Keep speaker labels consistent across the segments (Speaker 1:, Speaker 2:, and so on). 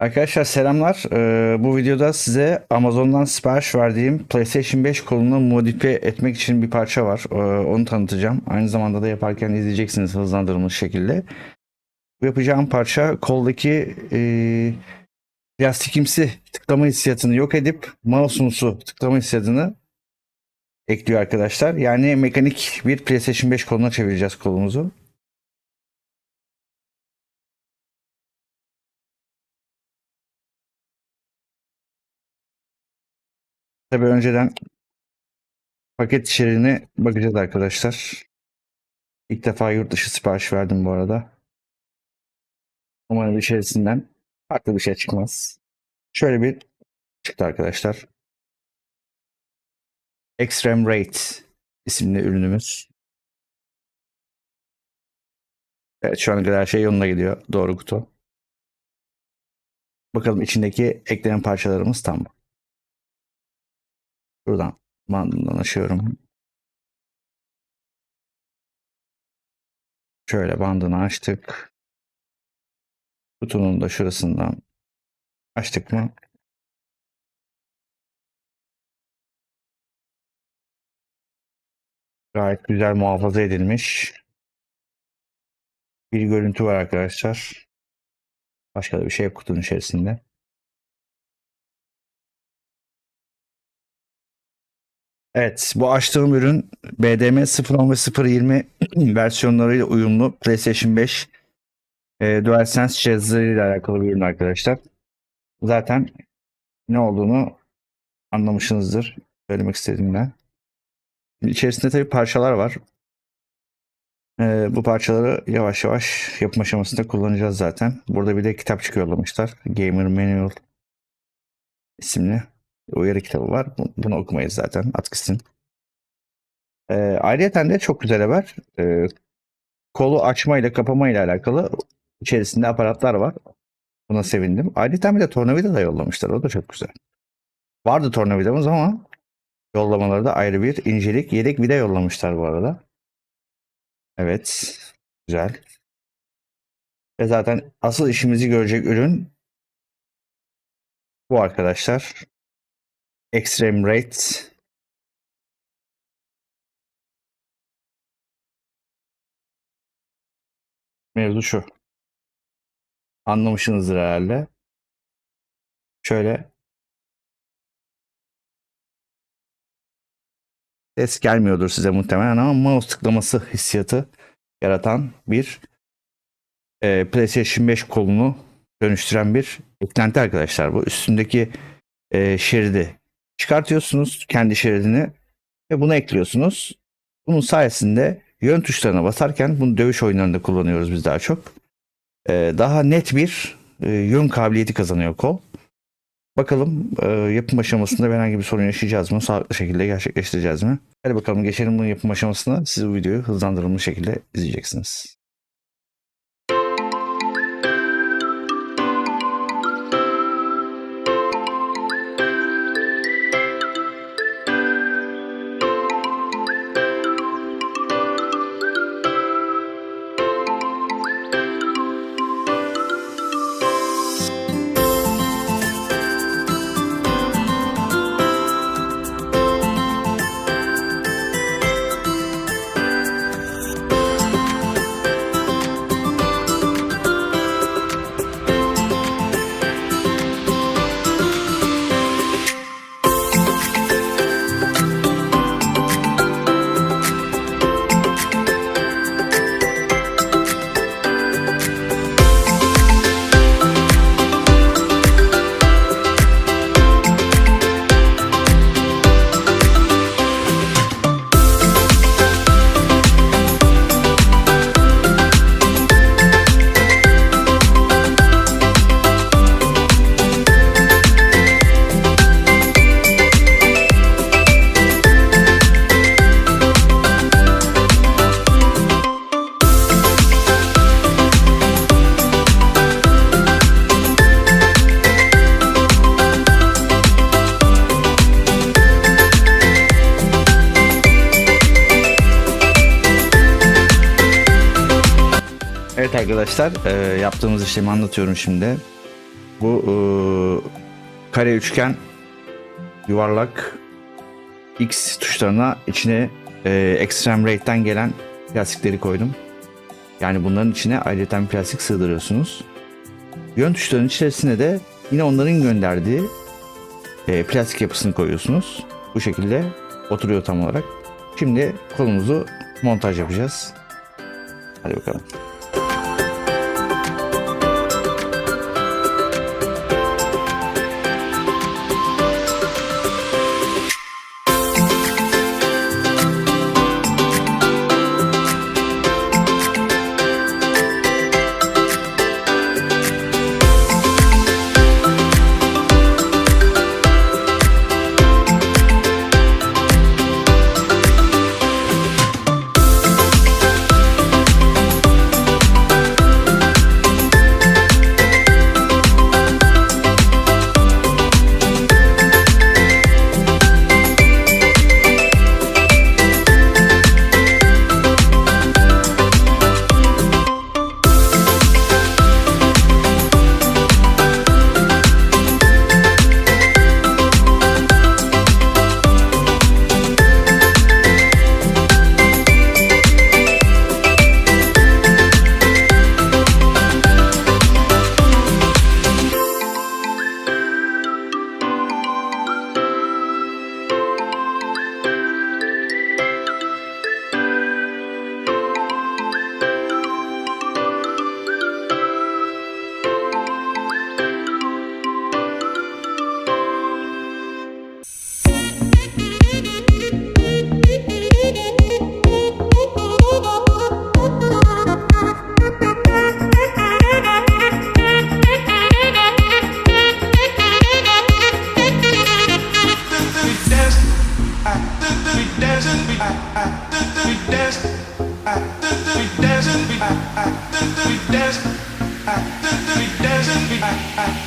Speaker 1: Arkadaşlar selamlar. Ee, bu videoda size Amazon'dan sipariş verdiğim PlayStation 5 kolunu modifiye etmek için bir parça var. Ee, onu tanıtacağım. Aynı zamanda da yaparken izleyeceksiniz hızlandırılmış şekilde. Yapacağım parça koldaki e, plastikimsi tıklama hissiyatını yok edip mouse'umsu tıklama hissiyatını ekliyor arkadaşlar. Yani mekanik bir PlayStation 5 koluna çevireceğiz kolumuzu. Tabii önceden paket içeriğine bakacağız arkadaşlar. İlk defa yurt dışı sipariş verdim bu arada. Umarım içerisinden farklı bir şey çıkmaz. Şöyle bir çıktı arkadaşlar. Extreme Rate isimli ürünümüz. Evet şu ana kadar her şey yoluna gidiyor. Doğru kutu. Bakalım içindeki eklenen parçalarımız tam mı? Buradan bandından açıyorum. Şöyle bandını açtık. Kutunun da şurasından açtık mı? Gayet güzel muhafaza edilmiş bir görüntü var arkadaşlar. Başka da bir şey yok kutunun içerisinde. Evet, bu açtığım ürün BDM 0.10 ve 0.20 versiyonlarıyla uyumlu PlayStation 5 e, DualSense cihazlarıyla alakalı bir ürün arkadaşlar. Zaten ne olduğunu anlamışsınızdır söylemek istediğimden. İçerisinde tabii parçalar var. E, bu parçaları yavaş yavaş yapım aşamasında kullanacağız zaten. Burada bir de kitapçık yollamışlar. Gamer Manual isimli uyarı kitabı var. Bu- Bunu okumayız zaten. At gitsin. Ee, ayrıca de çok güzel haber. Ee, kolu açma ile kapama ile alakalı içerisinde aparatlar var. Buna sevindim. Ayrıca bir de tornavida da yollamışlar. O da çok güzel. Vardı tornavidamız ama yollamaları da ayrı bir incelik. Yedek vida yollamışlar bu arada. Evet. Güzel. Ve zaten asıl işimizi görecek ürün bu arkadaşlar. Extreme Rate Mevzu şu. Anlamışsınızdır herhalde. Şöyle ses gelmiyordur size muhtemelen ama mouse tıklaması hissiyatı yaratan bir e, PlayStation 5 kolunu dönüştüren bir eklenti arkadaşlar bu. Üstündeki e, şeridi çıkartıyorsunuz kendi şeridini ve bunu ekliyorsunuz. Bunun sayesinde yön tuşlarına basarken bunu dövüş oyunlarında kullanıyoruz biz daha çok. Ee, daha net bir e, yön kabiliyeti kazanıyor kol. Bakalım e, yapım aşamasında herhangi bir sorun yaşayacağız mı? Sağlıklı şekilde gerçekleştireceğiz mi? Hadi bakalım geçelim bunun yapım aşamasına. Siz bu videoyu hızlandırılmış şekilde izleyeceksiniz. Arkadaşlar e, yaptığımız işlemi anlatıyorum şimdi. bu e, kare üçgen yuvarlak X tuşlarına içine e, Extreme Rate'den gelen plastikleri koydum. Yani bunların içine ayrıca bir plastik sığdırıyorsunuz. Yön tuşlarının içerisine de yine onların gönderdiği e, plastik yapısını koyuyorsunuz. Bu şekilde oturuyor tam olarak. Şimdi kolumuzu montaj yapacağız. Hadi bakalım. I do we dance, I do we dance.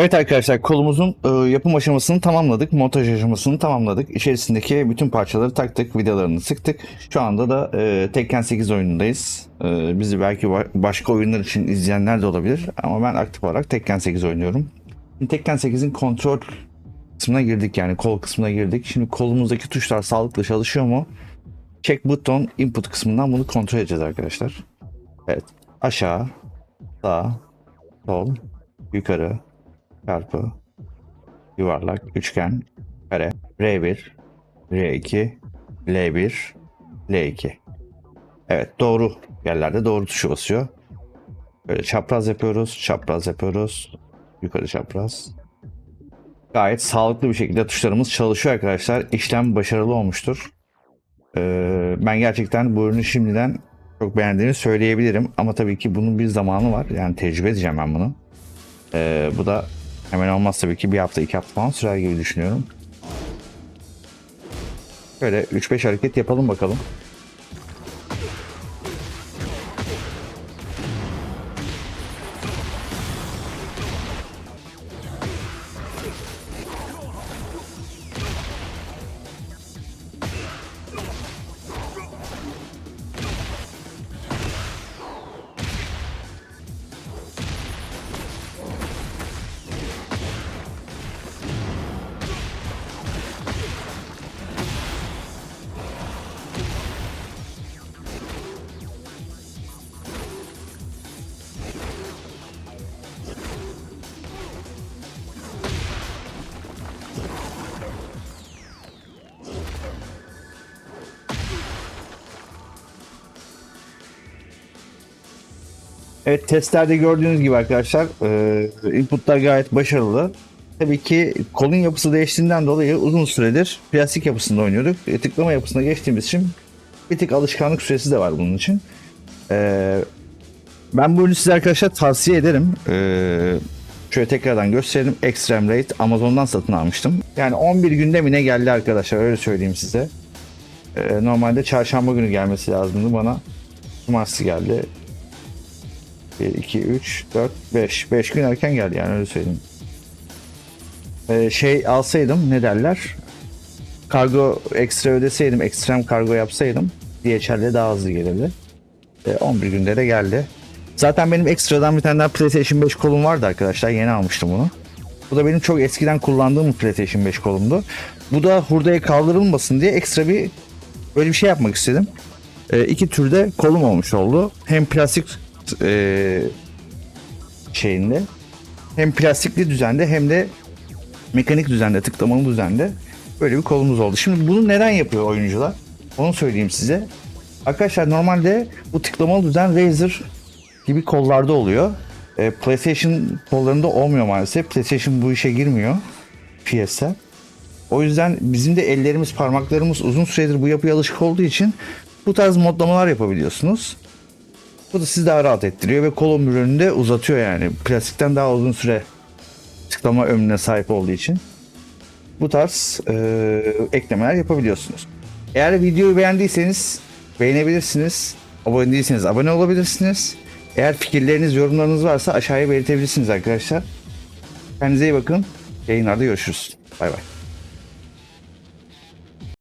Speaker 1: Evet arkadaşlar kolumuzun e, yapım aşamasını tamamladık. Montaj aşamasını tamamladık. İçerisindeki bütün parçaları taktık. Vidalarını sıktık. Şu anda da e, Tekken 8 oyunundayız. E, bizi belki ba- başka oyunlar için izleyenler de olabilir. Ama ben aktif olarak Tekken 8 oynuyorum. Tekken 8'in kontrol kısmına girdik yani kol kısmına girdik. Şimdi kolumuzdaki tuşlar sağlıklı çalışıyor mu? Check button input kısmından bunu kontrol edeceğiz arkadaşlar. Evet. Aşağı, sağ, sol, yukarı, çarpı, yuvarlak, üçgen, kare, R1, R2, L1, L2. Evet doğru yerlerde doğru tuşu basıyor. Böyle çapraz yapıyoruz, çapraz yapıyoruz. Yukarı çapraz. Gayet sağlıklı bir şekilde tuşlarımız çalışıyor arkadaşlar. İşlem başarılı olmuştur. Ee, ben gerçekten bu ürünü şimdiden çok beğendiğimi söyleyebilirim. Ama tabii ki bunun bir zamanı var. Yani tecrübe edeceğim ben bunu. Ee, bu da Hemen olmaz tabii ki bir hafta iki hafta falan sürer gibi düşünüyorum. Böyle 3-5 hareket yapalım bakalım. Evet testlerde gördüğünüz gibi arkadaşlar e, inputlar gayet başarılı. Tabii ki kolun yapısı değiştiğinden dolayı uzun süredir plastik yapısında oynuyorduk. E, tıklama yapısına geçtiğimiz için bir tık alışkanlık süresi de var bunun için. E, ben bu ürünü size arkadaşlar tavsiye ederim. E, şöyle tekrardan gösterelim. Extreme Rate Amazon'dan satın almıştım. Yani 11 günde mi ne geldi arkadaşlar öyle söyleyeyim size. Normalde çarşamba günü gelmesi lazımdı bana. Cumartesi geldi. 1, 2, 3, 4, 5. 5 gün erken geldi yani öyle söyleyeyim. Ee, şey alsaydım ne derler? Kargo ekstra ödeseydim, ekstrem kargo yapsaydım DHL'de daha hızlı gelirdi. Ee, 11 günde de geldi. Zaten benim ekstradan bir tane daha PlayStation 5 kolum vardı arkadaşlar. Yeni almıştım bunu. Bu da benim çok eskiden kullandığım PlayStation 5 kolumdu. Bu da hurdaya kaldırılmasın diye ekstra bir böyle bir şey yapmak istedim. Ee, iki türde kolum olmuş oldu. Hem plastik e, şeyinde hem plastikli düzende hem de mekanik düzende tıklamalı düzende böyle bir kolumuz oldu. Şimdi bunu neden yapıyor oyuncular? Onu söyleyeyim size. Arkadaşlar normalde bu tıklamalı düzen Razer gibi kollarda oluyor. E, PlayStation kollarında olmuyor maalesef. PlayStation bu işe girmiyor. PS'e. O yüzden bizim de ellerimiz, parmaklarımız uzun süredir bu yapıya alışık olduğu için bu tarz modlamalar yapabiliyorsunuz. Bu da sizi daha rahat ettiriyor ve kol ömrünü de uzatıyor yani. Plastikten daha uzun süre tıklama ömrüne sahip olduğu için. Bu tarz e, eklemeler yapabiliyorsunuz. Eğer videoyu beğendiyseniz beğenebilirsiniz. Abone değilseniz abone olabilirsiniz. Eğer fikirleriniz, yorumlarınız varsa aşağıya belirtebilirsiniz arkadaşlar. Kendinize iyi bakın. Yayınlarda görüşürüz. Bay bay.